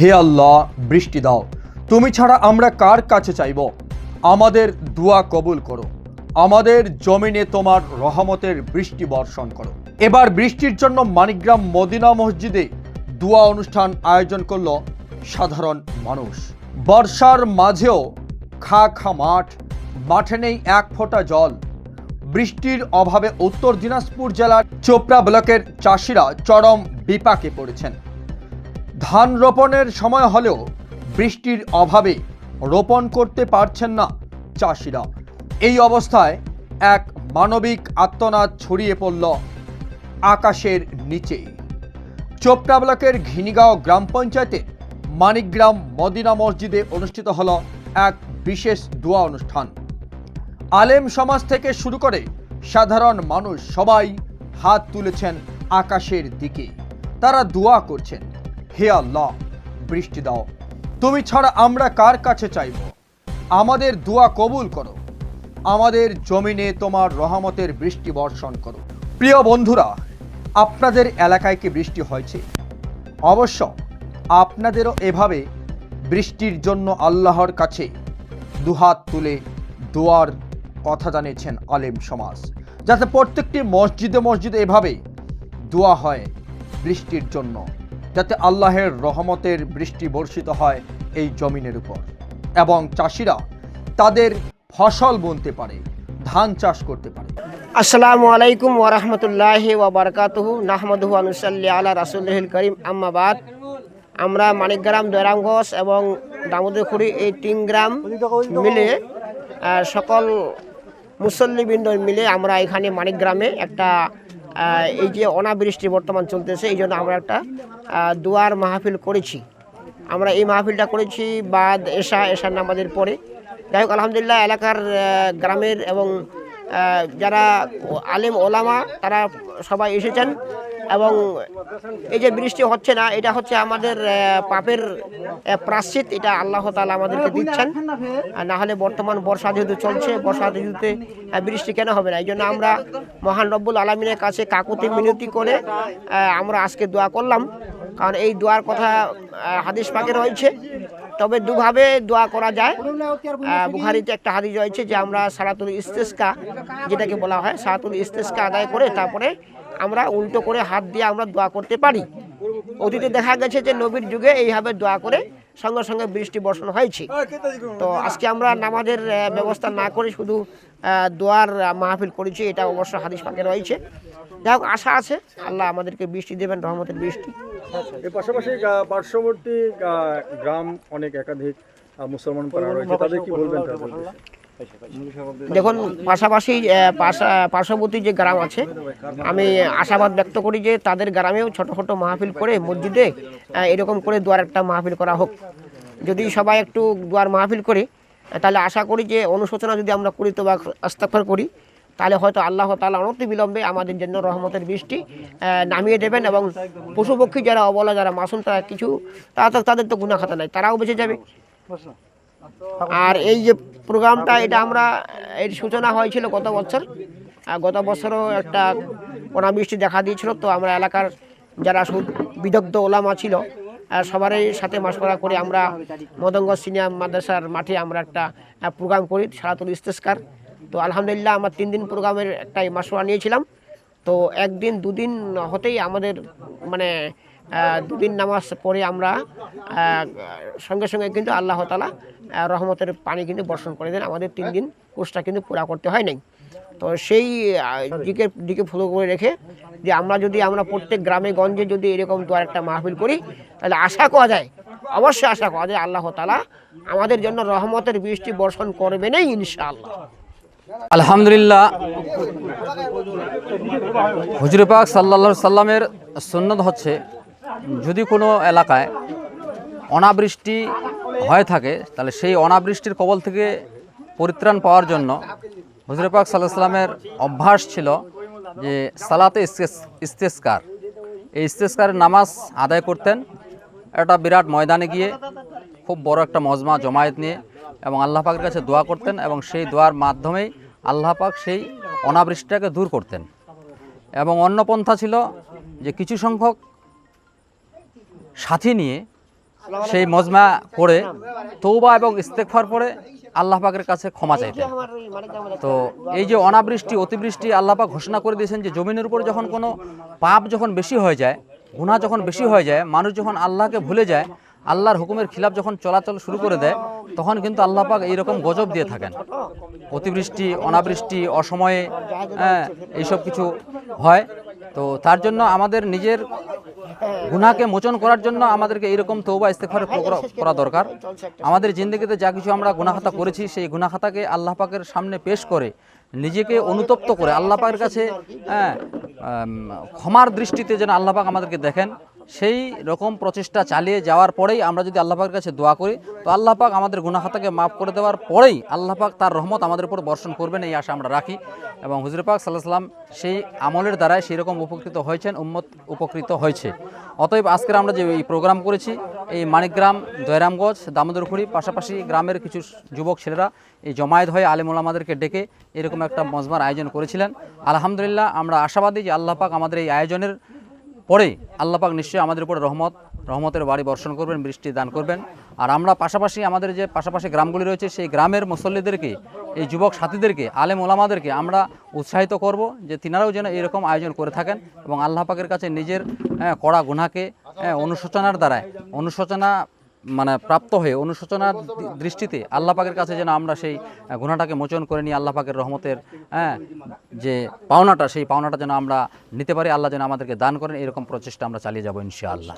হে আল্লাহ, বৃষ্টি দাও। তুমি ছাড়া আমরা কার কাছে চাইব? আমাদের দোয়া কবুল করো। আমাদের জমিনে তোমার রহমতের বৃষ্টি বর্ষণ করো। এবার বৃষ্টির জন্য মানিকগ্রাম মদিনা মসজিদে দোয়া অনুষ্ঠান আয়োজন করল সাধারণ মানুষ। বর্ষার মাঝেও খা খা মাঠ, মাঠে নেই এক ফোঁটা জল। বৃষ্টির অভাবে উত্তর দিনাজপুর জেলার চোপড়া ব্লকের চাষিরা চরম বিপাকে পড়েছেন। ধান রোপণের সময় হলেও বৃষ্টির অভাবে রোপণ করতে পারছেন না চাষিরা। এই অবস্থায় এক মানবিক আত্মনাদ ছড়িয়ে পড়ল আকাশের নিচে। চোপড়া ব্লকের ঘিনিগাঁও গ্রাম পঞ্চায়েতে মানিকগ্রাম মদিনা মসজিদে অনুষ্ঠিত হল এক বিশেষ দোয়া অনুষ্ঠান। আলেম সমাজ থেকে শুরু করে সাধারণ মানুষ সবাই হাত তুলেছেন আকাশের দিকে। তারা দোয়া করছেন। হে আল্লাহ, বৃষ্টি দাও। তুমি ছাড়া আমরা কার কাছে চাইব? আমাদের দোয়া কবুল করো। আমাদের জমিনে তোমার রহমতের বৃষ্টি বর্ষণ করো। প্রিয় বন্ধুরা, আপনাদের এলাকায় কি বৃষ্টি হয়েছে? অবশ্য আপনাদেরও এভাবে বৃষ্টির জন্য আল্লাহর কাছে দুহাত তুলে দোয়ার কথা জানিয়েছেন আলেম সমাজ। যাতে প্রত্যেকটি মসজিদে মসজিদে এভাবে দোয়া হয় বৃষ্টির জন্য। যাতে আল্লাহের রহমতের বৃষ্টি বর্ষিত হয় এই জমিনের উপর। এবং চাষিরা তাদের ফসল বুনতে পারে, ধান চাষ করতে পারে। আসসালামু আলাইকুম ওরহমতুল্লাহি ওবরকাতুহু নাহমদহু আনুসাল্লি আলা রাসুল্লাহিল করিম আম্মাবাদ আমরা মানিকগ্রাম দৈরামগঞ্জ এবং দামোদরখুড়ি এই তিন গ্রাম মিলে সকল মুসল্লিবৃন্দ মিলে আমরা এখানে মানিকগ্রামে একটা এই যে অনাবৃষ্টি বর্তমান চলতেছে, এই জন্য আমরা একটা দুয়ার মাহফিল করেছি। আমরা এই মাহফিলটা করেছি বাদ, এশা, এশার নামাজের পরে। যাই হোক, আলহামদুলিল্লাহ, এলাকার গ্রামের এবং যারা আলেম ওলামা, তারা সবাই এসেছেন। এবং এই যে বৃষ্টি হচ্ছে না, এটা হচ্ছে আমাদের পাপের প্রাশ্চিত। এটা আল্লাহ তালা আমাদেরকে দিচ্ছেন। না হলে বর্তমান বর্ষা যেহেতু চলছে, বর্ষা ঋতুতে বৃষ্টি কেন হবে না? এই জন্য আমরা মহান রব্বুল আলমিনের কাছে কাকুতি মিনতি করে আমরা আজকে দোয়া করলাম। কারণ এই দোয়ার কথা হাদিস পাকে রয়েছে। তবে দুভাবে দোয়া করা যায়। বুখারিতে একটা হাদিস রয়েছে যে আমরা সারাতুল ইস্তেস্কা, যেটাকে বলা হয় সারাতুল ইস্তেস্কা আদায় করে তারপরে আমরা উল্টো করে হাত দিয়ে আমরা দোয়া করতে পারি। অতীতে দেখা গেছে যে নবীর যুগে এইভাবে দোয়া করে সঙ্গে সঙ্গে বৃষ্টি বর্ষণ হয়েছে। তো আজকে আমরা নামাজের ব্যবস্থা না করে শুধু দোয়ার মাহফিল করেছি, এটা অবশ্য হাদিস পাকে রয়েছে। যাই হোক, আশা আছে, আল্লাহ আমাদেরকে বৃষ্টি দেবেন, রহমতের বৃষ্টি। এর পাশাপাশি পার্শ্ববর্তী গ্রাম অনেক একাধিক মুসলমান তাদের কি বলবেন দেখুন, পাশাপাশি পাশা- পার্শ্ববর্তী যে গ্রাম আছে, আমি আশাবাদ ব্যক্ত করি যে তাদের গ্রামেও ছোট ছোট মাহফিল করে মসজিদে এরকম করে দুয়ার একটা মাহফিল করা হোক। যদি সবাই একটু দুয়ার মাহফিল করে, তাহলে আশা করি যে অনুশোচনা যদি আমরা করি তো বা আস্তাফার করি, তাহলে হয়তো আল্লাহ তালা অনতি বিলম্বে আমাদের জন্য রহমতের বৃষ্টি নামিয়ে দেবেন এবং পশুপক্ষী যারা, অবলা যারা, মাসুম তারা কিছু তারা তাদের তো গুণা খাতা নাই, তারাও বেঁচে যাবে। আর এই যে প্রোগ্রামটা, এটা আমরা, এর সূচনা হয়েছিল গত বছর। আর গত বছরও একটা অনাবৃষ্টি দেখা দিয়েছিল, তো আমরা এলাকার যারা বিদগ্ধ ওলামা ছিল সবারই সাথে মাসপড়া করে আমরা মদঙ্গ সিনিয়র মাদ্রাসার মাঠে আমরা একটা প্রোগ্রাম করি সারাতুল ইস্তেস্কার তো আলহামদুলিল্লাহ আমরা তিন দিন প্রোগ্রামের একটা মাসপড়া নিয়েছিলাম। তো একদিন, দুদিন হতেই আমাদের মানে দুদিন নামাজ পরে আমরা সঙ্গে সঙ্গে কিন্তু আল্লাহ তালা রহমতের পানি কিন্তু বর্ষণ করে দেন। আমাদের তিন দিন কোর্সটা কিন্তু পুরা করতে হয় নাই। তো সেই দিকে দিকে ফলো করে রেখে যে আমরা যদি, আমরা প্রত্যেক গ্রামে, গঞ্জে যদি এরকম দু একটা মাহফিল করি, তাহলে আশা করা যায়, অবশ্যই আশা করা যায় আল্লাহ তালা আমাদের জন্য রহমতের বৃষ্টি বর্ষণ করবেনই ইনশাআল্লাহ। আলহামদুলিল্লাহ। হুজুর পাক সাল্লা সাল্লামের সুন্নত হচ্ছে যদি কোনো এলাকায় অনাবৃষ্টি হয়ে থাকে, তাহলে সেই অনাবৃষ্টির কবল থেকে পরিত্রাণ পাওয়ার জন্য হুজুর পাক সাল্লাহ সাল্লামের অভ্যাস ছিল যে সালাতে ইস্তেস- ইস্তেস্কার। এই ইস্তেস্কারের নামাজ আদায় করতেন। একটা বিরাট ময়দানে গিয়ে খুব বড় একটা মজমা জমায়েত নিয়ে এবং আল্লাহ পাকের কাছে দোয়া করতেন এবং সেই দোয়ার মাধ্যমেই আল্লাহ পাক সেই অনাবৃষ্টিটাকে দূর করতেন। এবং অন্য পন্থা ছিল যে কিছু সংখ্যক সাথী নিয়ে সেই মজমা করে তৌবা এবং ইস্তেকফার পরে আল্লাহ পাকের কাছে ক্ষমা গ্রামের তো এই যে অনাবৃষ্টি অতিবৃষ্টি আল্লাহ পাক ঘোষণা করে দিয়েছেন যে জমিনের উপর যখন কোনো পাপ যখন বেশি হয়ে যায় গুনাহ যখন বেশি হয়ে যায় মানুষ যখন আল্লাহকে ভুলে যায় আল্লাহর হুকুমের খিলাফ যখন চলাচল শুরু করে দেয় তখন কিন্তু আল্লাহ পাক এইরকম গজব দিয়ে থাকেন। অতিবৃষ্টি অনাবৃষ্টি অসময়ে হ্যাঁ এইসব কিছু হয়। তো তার জন্য আমাদের নিজের গুণাকে মোচন করার জন্য আমাদেরকে এইরকম তৌবা ইস্তেফার করা দরকার। আমাদের জিন্দগিতে যা কিছু আমরা গুনাখাতা করেছি, সেই গুনাখাতাকে আল্লাহ পাকের সামনে পেশ করে, নিজেকে অনুতপ্ত করে, আল্লাহ পাকের কাছে হ্যাঁ ক্ষমার দৃষ্টিতে যেন আল্লাহ পাক আমাদেরকে দেখেন। সেই রকম প্রচেষ্টা চালিয়ে যাওয়ার পরেই আমরা যদি আল্লাহ পাকের কাছে দোয়া করি, তো আল্লাহ পাক আমাদের গুনাখাতাকে মাফ করে দেওয়ার পরেই আল্লাহ পাক তার রহমত আমাদের উপর বর্ষণ করবেন, এই আশা আমরা রাখি। এবং হুজুর পাক সাল্লাহ সাল্লাম সেই আমলের দ্বারাই সেই রকম উপকৃত হয়েছেন, উম্মত উপকৃত হয়েছে। অতএব আজকের আমরা যে এই প্রোগ্রাম করেছি, এই মানিকগ্রাম, দয়রামগঞ্জ দামোদরখুড়ি পাশাপাশি গ্রামের কিছু যুবক ছেলেরা এই জমায়েত হয়ে আলিমুল আমাদেরকে ডেকে এরকম একটা মজমার আয়োজন করেছিলেন। আলহামদুলিল্লাহ আমরা আশাবাদী যে আল্লাহ পাক আমাদের এই আয়োজনের পরে আল্লাপাক নিশ্চয়ই আমাদের উপরে রহমত রহমতের বাড়ি বর্ষণ করবেন বৃষ্টি দান করবেন। আর আমরা পাশাপাশি আমাদের যে পাশাপাশি গ্রামগুলি রয়েছে সেই গ্রামের মুসল্লিদেরকে এই যুবক সাথীদেরকে আলেম ওলামাদেরকে আমরা উৎসাহিত করব যে তিনারাও যেন এরকম আয়োজন করে থাকেন এবং আল্লাহ পাকের কাছে নিজের হ্যাঁ, কড়া গুনাকে হ্যাঁ, অনুশোচনার দ্বারায় অনুশোচনা মানে প্রাপ্ত হয়ে অনুশোচনার দৃষ্টিতে আল্লাহ পাকের কাছে যেন আমরা সেই গুণাটাকে মোচন করে নিয়ে আল্লাহ পাকের রহমতের হ্যাঁ যে পাওনাটা, সেই পাওনাটা যেন আমরা নিতে পারি, আল্লাহ যেন আমাদেরকে দান করেন, এরকম প্রচেষ্টা আমরা চালিয়ে যাব ইনশাআল্লাহ।